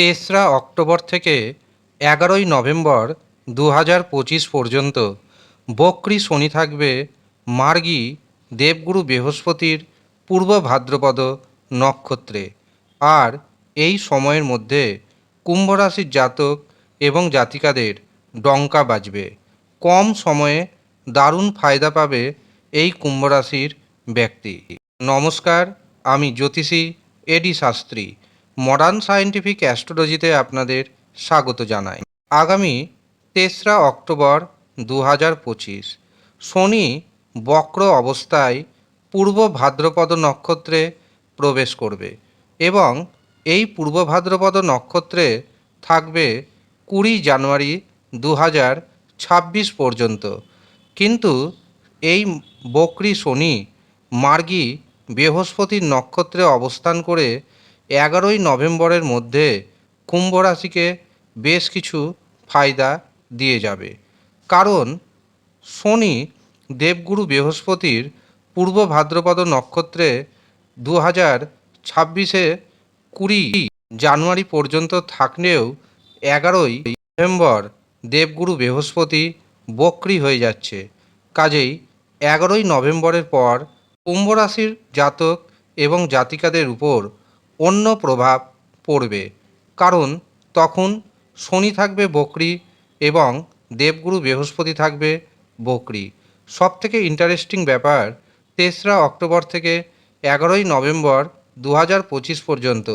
তেসরা অক্টোবর থেকে এগারোই নভেম্বর দু হাজার পঁচিশ পর্যন্ত বক্রি শনি থাকবে মার্গী দেবগুরু বৃহস্পতির পূর্ব ভাদ্রপদ নক্ষত্রে। আর এই সময়ের মধ্যে কুম্ভ রাশির জাতক এবং জাতিকাদের ডঙ্কা বাজবে। কম সময়ে দারুণ ফায়দা পাবে এই কুম্ভ রাশির ব্যক্তি। নমস্কার, আমি জ্যোতিষী এডি শাস্ত্রী। মডার্ন সায়েন্টিফিক অ্যাস্ট্রোলজিতে আপনাদের স্বাগত জানাই। আগামী তেসরা অক্টোবর দু হাজার পঁচিশ, শনি বক্র অবস্থায় পূর্ব ভাদ্রপদ নক্ষত্রে প্রবেশ করবে এবং এই পূর্ব ভাদ্রপদ নক্ষত্রে থাকবে কুড়ি জানুয়ারি দু হাজার ছাব্বিশ পর্যন্ত। কিন্তু এই বকরি শনি মার্গী বৃহস্পতির নক্ষত্রে অবস্থান করে এগারোই নভেম্বরের মধ্যে কুম্ভ রাশিকে বেশ কিছু ফায়দা দিয়ে যাবে। কারণ শনি দেবগুরু বৃহস্পতির পূর্ব ভাদ্রপদ নক্ষত্রে দু হাজার ছাব্বিশে কুড়ি জানুয়ারি পর্যন্ত থাকলেও এগারোই নভেম্বর দেবগুরু বৃহস্পতি বক্রি হয়ে যাচ্ছে। কাজেই এগারোই নভেম্বরের পর কুম্ভ রাশির জাতক এবং জাতিকাদের উপর অন্য প্রভাব পড়বে। কারণ তখন শনি থাকবে বকরি এবং দেবগুরু বৃহস্পতি থাকবে বকরি। সব থেকে ইন্টারেস্টিং ব্যাপার, তেসরা অক্টোবর থেকে এগারোই নভেম্বর দু হাজার পঁচিশ পর্যন্ত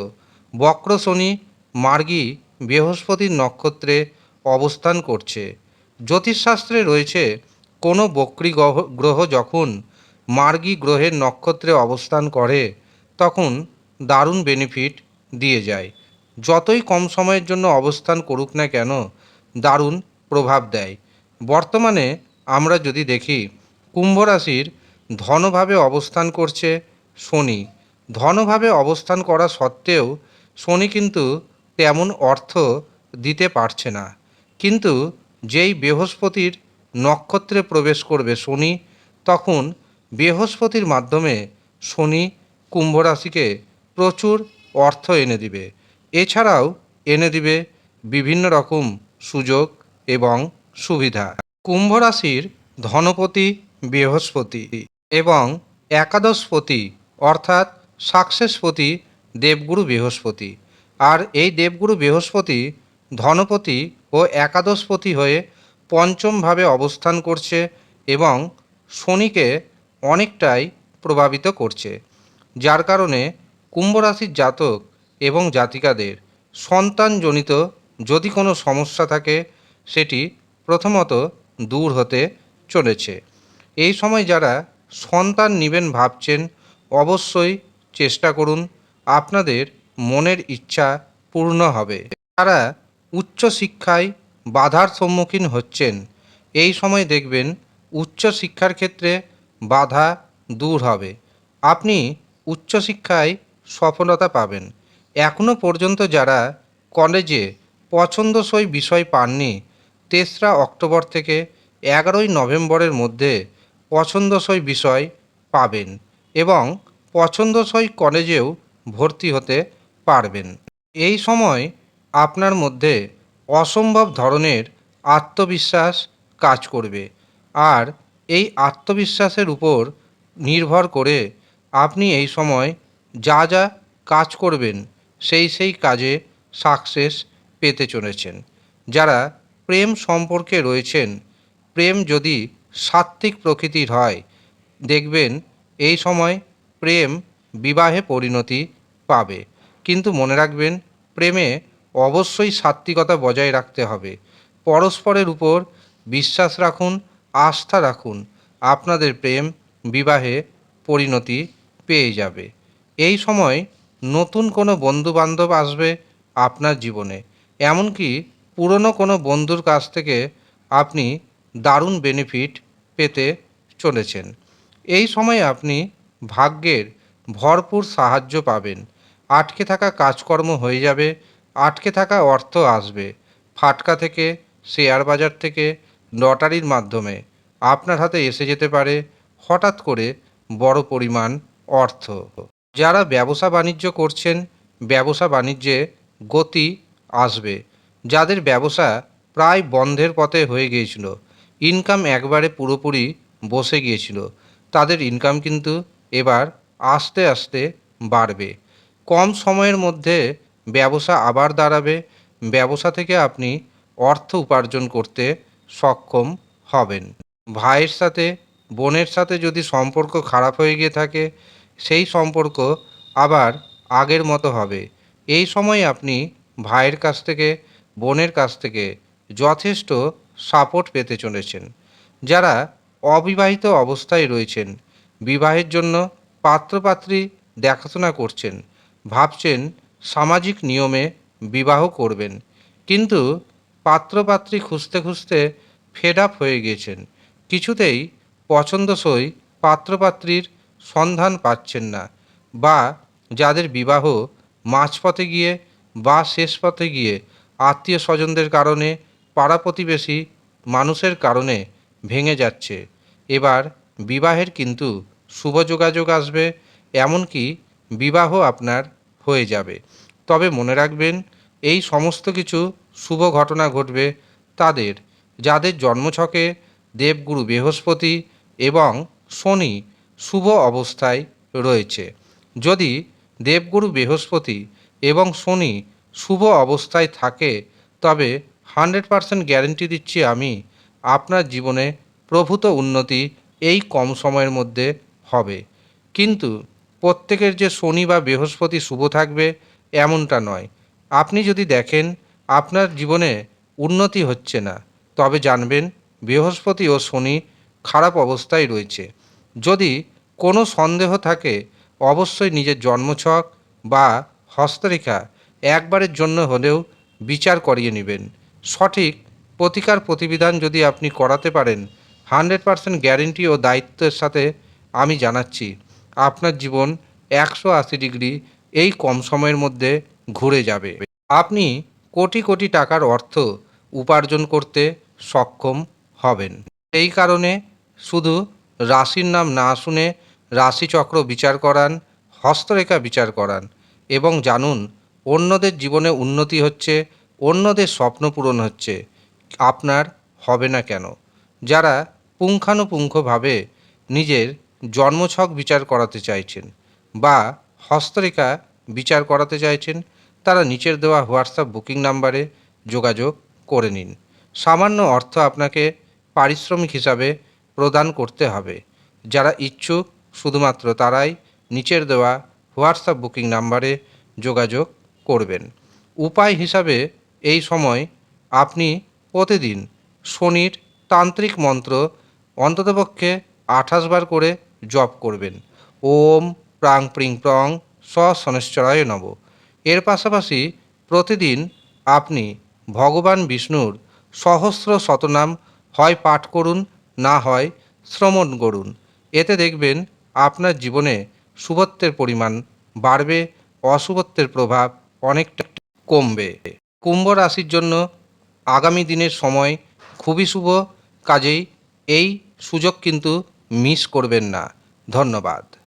বক্র শনি মার্গী বৃহস্পতির নক্ষত্রে অবস্থান করছে। জ্যোতিষশাস্ত্রে রয়েছে, কোনো বক্রী গ্রহ গ্রহ যখন মার্গী গ্রহের নক্ষত্রে অবস্থান করে, তখন দারুণ বেনিফিট দিয়ে যায়। যতই কম সময়ের জন্য অবস্থান করুক না কেন, দারুণ প্রভাব দেয়। বর্তমানে আমরা যদি দেখি, কুম্ভ রাশির ধনভাবে অবস্থান করছে শনি। ধনভাবে অবস্থান করা সত্ত্বেও শনি কিন্তু তেমন অর্থ দিতে পারছে না। কিন্তু যেই বৃহস্পতির নক্ষত্রে প্রবেশ করবে শনি, তখন বৃহস্পতির মাধ্যমে শনি কুম্ভ রাশিকে প্রচুর অর্থ এনে দিবে। এছাড়াও এনে দিবে বিভিন্ন রকম সুযোগ এবং সুবিধা। কুম্ভ রাশির ধনপতি বৃহস্পতি এবং একাদশপতি অর্থাৎ সাকসেসপতি দেবগুরু বৃহস্পতি। আর এই দেবগুরু বৃহস্পতি ধনপতি ও একাদশপতি হয়ে পঞ্চমভাবে অবস্থান করছে এবং শনিকে অনেকটাই প্রভাবিত করছে। যার কারণে কুম্ভ রাশির জাতক এবং জাতিকাদের সন্তানজনিত যদি কোনো সমস্যা থাকে, সেটি প্রথমত দূর হতে চলেছে। এই সময় যারা সন্তান নেবেন ভাবছেন, অবশ্যই চেষ্টা করুন, আপনাদের মনের ইচ্ছা পূর্ণ হবে। যারা উচ্চশিক্ষায় বাধার সম্মুখীন হচ্ছেন, এই সময় দেখবেন উচ্চশিক্ষার ক্ষেত্রে বাধা দূর হবে। আপনি উচ্চশিক্ষায় সফলতা পাবেন। এখনও পর্যন্ত যারা কলেজে পছন্দসই বিষয় পাননি, তেসরা অক্টোবর থেকে এগারোই নভেম্বরের মধ্যে পছন্দসই বিষয় পাবেন এবং পছন্দসই কলেজেও ভর্তি হতে পারবেন। এই সময় আপনার মধ্যে অসম্ভব ধরনের আত্মবিশ্বাস কাজ করবে আর এই আত্মবিশ্বাসের উপর নির্ভর করে আপনি এই সময় যা যা কাজ করবেন, সেই সেই কাজে সাকসেস পেতে চলেছেন। যারা প্রেম সম্পর্কে রয়েছেন, প্রেম যদি সাত্ত্বিক প্রকৃতির হয়, দেখবেন এই সময় প্রেম বিবাহে পরিণতি পাবে। কিন্তু মনে রাখবেন, প্রেমে অবশ্যই সাত্ত্বিকতা বজায় রাখতে হবে। পরস্পরের উপর বিশ্বাস রাখুন, আস্থা রাখুন, আপনাদের প্রেম বিবাহে পরিণতি পেয়ে যাবে। এই সময় নতুন কোনো বন্ধু বান্ধব আসবে আপনার জীবনে। এমনকি পুরনো কোনো বন্ধুর কাছ থেকে আপনি দারুণ বেনিফিট পেতে চলেছেন। এই সময় আপনি ভাগ্যের ভরপুর সাহায্য পাবেন। আটকে থাকা কাজকর্ম হয়ে যাবে, আটকে থাকা অর্থ আসবে। ফাটকা থেকে, শেয়ার বাজার থেকে, লটারির মাধ্যমে আপনার হাতে এসে যেতে পারে হঠাৎ করে বড় পরিমাণ অর্থ। যারা ব্যবসা বাণিজ্য করছেন, ব্যবসা বাণিজ্যে গতি আসবে। যাদের ব্যবসা প্রায় বন্ধের পথে হয়ে গিয়েছিল ইনকাম একবারে পুরোপুরি বসে গিয়েছিল, তাদের ইনকাম কিন্তু এবার আস্তে আস্তে বাড়বে। কম সময়ের মধ্যে ব্যবসা আবার দাঁড়াবে, ব্যবসা থেকে আপনি অর্থ উপার্জন করতে সক্ষম হবেন। ভাইয়ের সাথে, বোনের সাথে যদি সম্পর্ক খারাপ হয়ে গিয়ে থাকে সেই সম্পর্ক আবার আগের মতো হবে। এই সময় আপনি ভাইয়ের কাছ থেকে, বোনের কাছ থেকে যথেষ্ট সাপোর্ট পেতে চলেছেন। যারা অবিবাহিত অবস্থায় রয়েছেন, বিবাহের জন্য পাত্রপাত্রী দেখাশোনা করছেন, ভাবছেন সামাজিক নিয়মে বিবাহ করবেন, কিন্তু পাত্রপাত্রী খুঁজতে খুঁজতে ফেড আপ হয়ে গিয়েছেন। কিছুতেই পছন্দসই পাত্রপাত্রীর সন্ধান পাচ্ছেন না বা যাদের বিবাহ মাঝপথে গিয়ে বা শেষ পথে গিয়ে আত্মীয় স্বজনদের কারণে, পাড়া প্রতিবেশী মানুষের কারণে ভেঙে যাচ্ছে। এবার বিবাহের কিন্তু শুভ যোগাযোগ আসবে, এমনকি বিবাহ আপনার হয়ে যাবে। তবে মনে রাখবেন, এই সমস্ত কিছু শুভ ঘটনা ঘটবে তাদের, যাদের জন্মছকে দেবগুরু বৃহস্পতি এবং শনি শুভ অবস্থায় রয়েছে। যদি দেবগুরু বৃহস্পতি এবং শনি শুভ অবস্থায় থাকে, তবে হান্ড্রেড পারসেন্ট গ্যারেন্টি দিচ্ছি আমি, আপনার জীবনে প্রভূত উন্নতি এই কম সময়ের মধ্যে হবে। কিন্তু প্রত্যেকের যে শনি বা বৃহস্পতি শুভ থাকবে, এমনটা নয়। আপনি যদি দেখেন, আপনার জীবনে উন্নতি হচ্ছে না, তবে জানবেন বৃহস্পতি ও শনি খারাপ অবস্থায় রয়েছে। যদি কোনো সন্দেহ থাকে, অবশ্যই নিজের জন্মছক বা হস্তরেখা একবারের জন্য হলেও বিচার করিয়ে নেবেন। সঠিক প্রতিকার প্রতিবিধান যদি আপনি করাতে পারেন, হান্ড্রেড পারসেন্ট গ্যারেন্টি ও দায়িত্বের সাথে আমি জানাচ্ছি, আপনার জীবন একশো আশি ডিগ্রি এই কম সময়ের মধ্যে ঘুরে যাবে। আপনি কোটি কোটি টাকার অর্থ উপার্জন করতে সক্ষম হবেন। এই কারণে শুধু রাশির নাম না শুনে রাশিচক্র বিচার করান, হস্তরেখা বিচার করান এবং জানুন অন্যদের জীবনে উন্নতি হচ্ছে, অন্যদের স্বপ্ন পূরণ হচ্ছে, আপনার হবে না কেন? যারা পুঙ্খানুপুঙ্খভাবে নিজের জন্মছক বিচার করাতে চাইছেন বা হস্তরেখা বিচার করাতে চাইছেন, তারা নিচের দেওয়া হোয়াটসঅ্যাপ বুকিং নাম্বারে যোগাযোগ করে নিন। সামান্য অর্থ আপনাকে পারিশ্রমিক হিসাবে প্রদান করতে হবে। যারা ইচ্ছুক, শুধুমাত্র তারাই নিচের দেওয়া হোয়াটসঅ্যাপ বুকিং নাম্বারে যোগাযোগ করবেন। উপায় হিসাবে এই সময় আপনি প্রতিদিন শনির তান্ত্রিক মন্ত্র অন্ততপক্ষে আঠাশ বার করে জপ করবেন। ওম প্রাং প্রিং প্রং স নব এর পাশাপাশি প্রতিদিন আপনি ভগবান বিষ্ণুর সহস্র শতনাম হয় পাঠ করুন না হয় শ্রমণ করুন। এতে দেখবেন আপনার জীবনে শুভত্বের পরিমাণ বাড়বে, অশুভত্বের প্রভাব অনেকটা কমবে। কুম্ভ রাশির জন্য আগামী দিনের সময় খুবই শুভ, কাজেই এই সুযোগ কিন্তু মিস করবেন না। ধন্যবাদ।